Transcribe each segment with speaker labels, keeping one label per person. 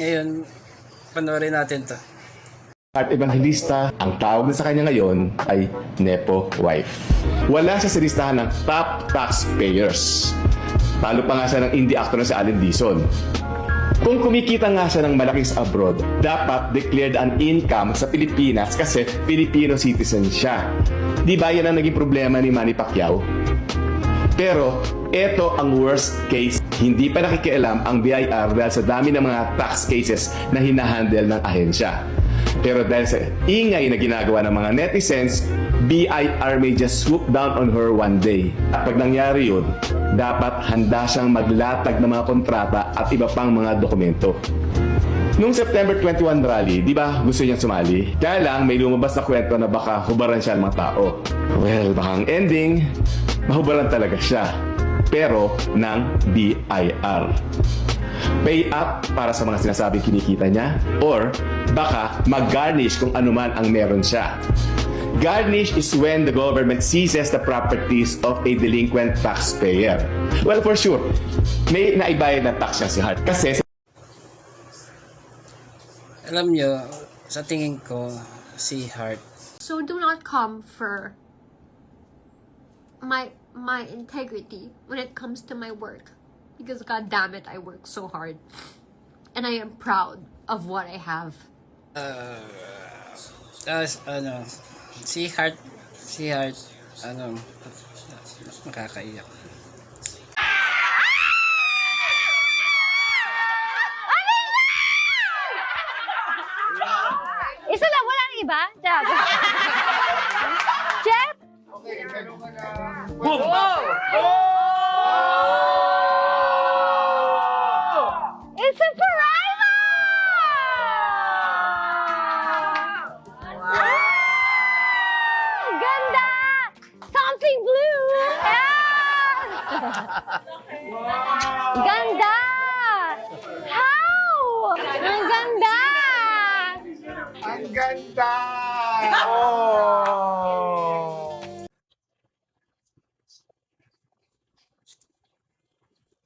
Speaker 1: Ngayon, panoorin natin to.
Speaker 2: At Evangelista, ang tawag sa kanya ngayon ay Nepo wife. Wala siya sa listahan ng top taxpayers. Talo pa nga siya ng indie actor na si Allen Dizon. Kung kumikita nga siya ng malaki sa abroad, dapat declared an income sa Pilipinas kasi Filipino citizen siya. Di ba yan ang naging problema ni Manny Pacquiao? Pero, ito ang worst case. Hindi pa nakikialam ang BIR dahil sa dami ng mga tax cases na hinahandle ng ahensya. Pero dahil sa ingay na ginagawa ng mga netizens, BIR may just swoop down on her one day. At pag nangyari yun, dapat handa siyang maglatag ng mga kontrata at iba pang mga dokumento. Noong September 21 rally, di ba gusto niyang sumali? Kaya lang may lumabas na kwento na baka hubaran siya ng mga tao. Well, baka ang ending, mahubaran talaga siya. Pero ng BIR. Pay up para sa mga sinasabing kinikita niya or baka mag-garnish kung anuman ang meron siya. Garnish is when the government seizes the properties of a delinquent taxpayer. Well, for sure, may naibayad na tax niya si Hart. Kasi
Speaker 1: Alam nyo, sa tingin ko, si Hart,
Speaker 3: So do not come for my my integrity when it comes to my work. Because god damn it, I work so hard. And I am proud of what I have.
Speaker 1: as, ano, si Hart, si Hart, ano, nakakaiyak.
Speaker 4: ba? Okay, Oh! oh! It's a Parima! Wow! Ah! Ganda! Something blue! Wow! Ganda! Ganda!
Speaker 5: Oh!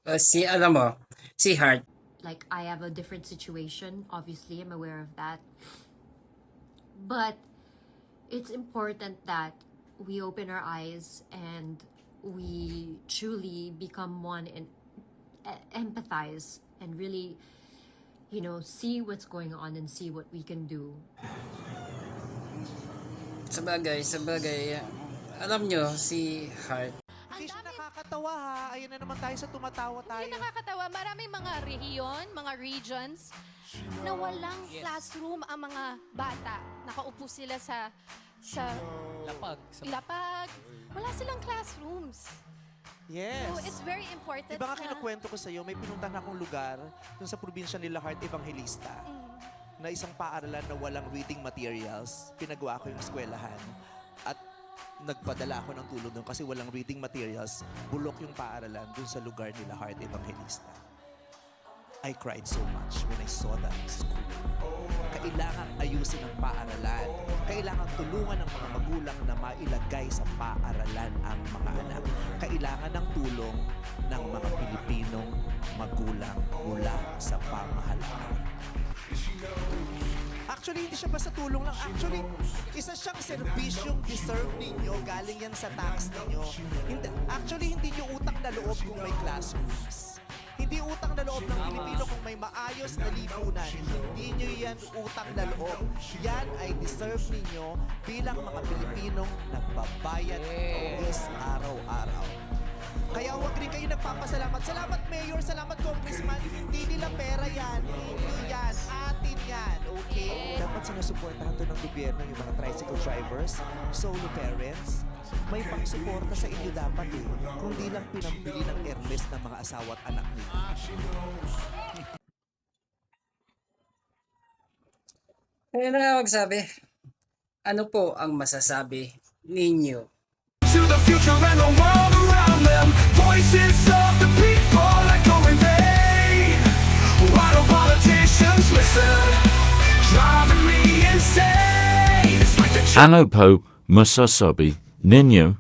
Speaker 1: Uh, si, alam mo, si Hart,
Speaker 3: Like I have a different situation, obviously I'm aware of that. But it's important that we open our eyes and we truly become one and e- empathize and really you know see what's going on and see what we can do
Speaker 1: sa bagay, sa bagay, alam nyo, si Hart,
Speaker 5: Hindi siya nakakatawa ha. Ayun na naman tayo sa tumatawa tayo.
Speaker 6: Hindi nakakatawa. Maraming mga rehiyon, mga regions, na walang classroom ang mga bata. Nakaupo sila sa sa lapag. lapag. Wala silang classrooms.
Speaker 5: Yes.
Speaker 6: So it's very important
Speaker 5: Di ba nga
Speaker 6: na...
Speaker 5: kinukwento ko sa'yo, may pinuntahan akong lugar dun sa probinsya nila Heart Evangelista
Speaker 6: Mm.
Speaker 5: na isang paaralan na walang reading materials. Pinagawa ko yung eskwelahan at nagpadala ako ng tulong doon kasi walang reading materials. Bulok yung paaralan dun sa lugar nila Heart Evangelista. I cried so much when I saw that. Kailangan ayusin ang paaralan. Kailangan tulungan ng mga magulang na mailagay sa paaralan ang mga anak. Kailangan ng tulong ng mga Pilipinong magulang mula sa pamahalaan. Actually, hindi siya basta tulong lang. Actually, isa siyang serbisyong deserve ninyo. Galing yan sa tax ninyo. Hindi, actually, hindi nyo utang na loob kung may classrooms. Hindi utang na loob kung may maayos na lipunan. Hindi nyo yan utang na loob. Yan ay deserve ninyo bilang mga Pilipinong nagbabayad ng yes. araw-araw. Kaya huwag rin kayo nagpapasalamat. Salamat Mayor, salamat Congressman. Hindi nila pera yan. Hindi yan. Atin yan. Okay? Dapat sinusuportahan to ng gobyerno yung mga tricycle drivers, solo parents. May pangsuporta sa inyo dapat eh. Kundi lang pinambili ng airless ng mga asawa at anak nila.
Speaker 1: Kaya na nga magsabi, ano po ang masasabi ninyo?
Speaker 7: to the future and the world around them. Voices of the people echoing they. Why don't politicians listen? Driving me insane. It's like the
Speaker 8: Ano po masasabi ninyo